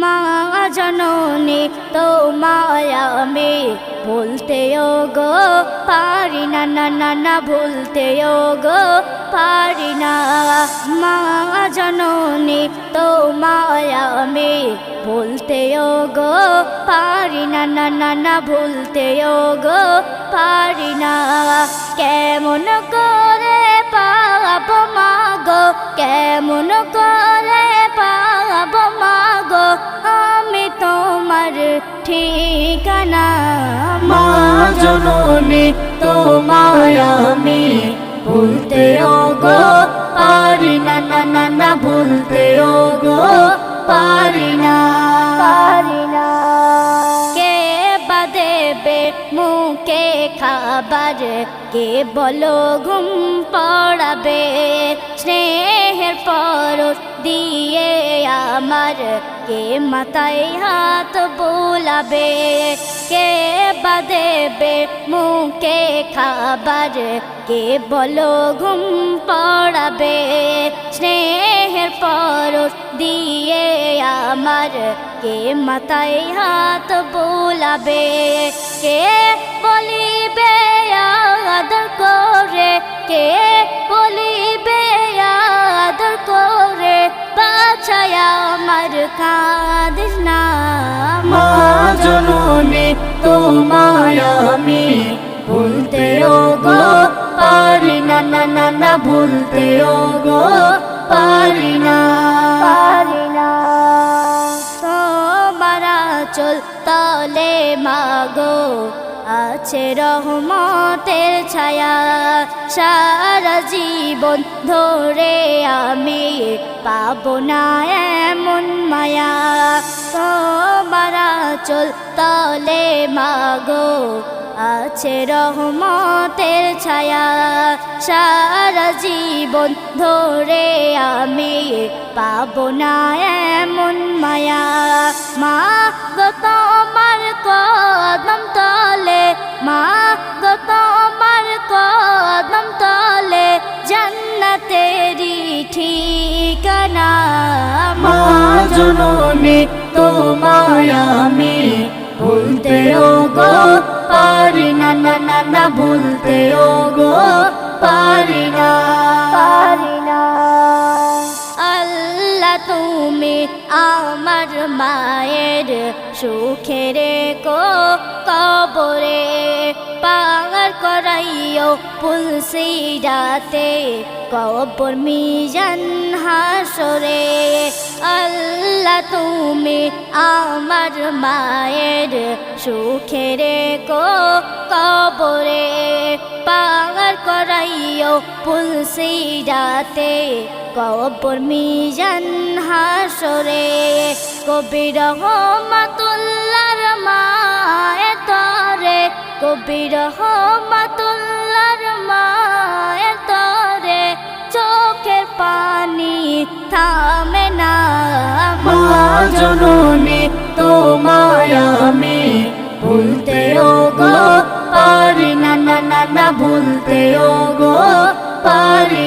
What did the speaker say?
মা জননী, তোমায় আমি ভুলতে গো পারি না না না না ভুলতে গো পারি না। মা জননী, তোমায় আমি ভুলতে গো পারি না না না না ভুলতে গো পারি না। কেমন করে পাব মাগো কেমন করে ঠিকানা? মা জননী তোমায় আমি ভুলতে গো পারি না না না না ভুলতে গো পারি বাদেবে মুখে খাবার, কে বলো ঘুম পড়াবে? স্নেহের পর দিয়ে আমার, কে মাথায় হাত বোলাবে? কে বাদেবে মুখে খাবার, কে বলো ঘুম পড়াবে? স্নেহের পর দিয়ে আমার, কে মাথায় হাত বোলাবে, কে বলিবে আদর করে, কে বলিবে আদর করে, বাছায় আমার কাঁদিস না মা জননী, তোমায় আমি ভুলতে তোমার তলে মাগো, আছে রহমতের ছায়া। সারা জীবন ধরে আমি পাব না এমন মায়া। তোমার চল তলে মাগো আছে রহমতের ছায়া, সারা জীবন ধরে আমি পাবো না এমন মায়া। মা গো তোমার কদম তলে, মা গো তোমার কদম তলে জান্নাতেরি ঠিকানা মা জননী, তোমায় আমি ভুলতে গো না বলতে না গো পারি না। পারি না। আল্লাহ তুমি আমার মায়ের সুখের কো কবরে। করাইও পুলসি রাতে কবর মিজান হাসরে। আল্লাহ তুমি আমার মায়ের সুখের কো কবরে। পার করাইও পুলসি রাতে কবর মিজান হাসরে। কবির রহমাতুল্লাহর বিরহ মাতুল্লার মায়ের তরে চোখের পানি থামে না। মা জননী তো আমি ভুলতেও গো, পারি না না না না, ভুলতেও গো, পারি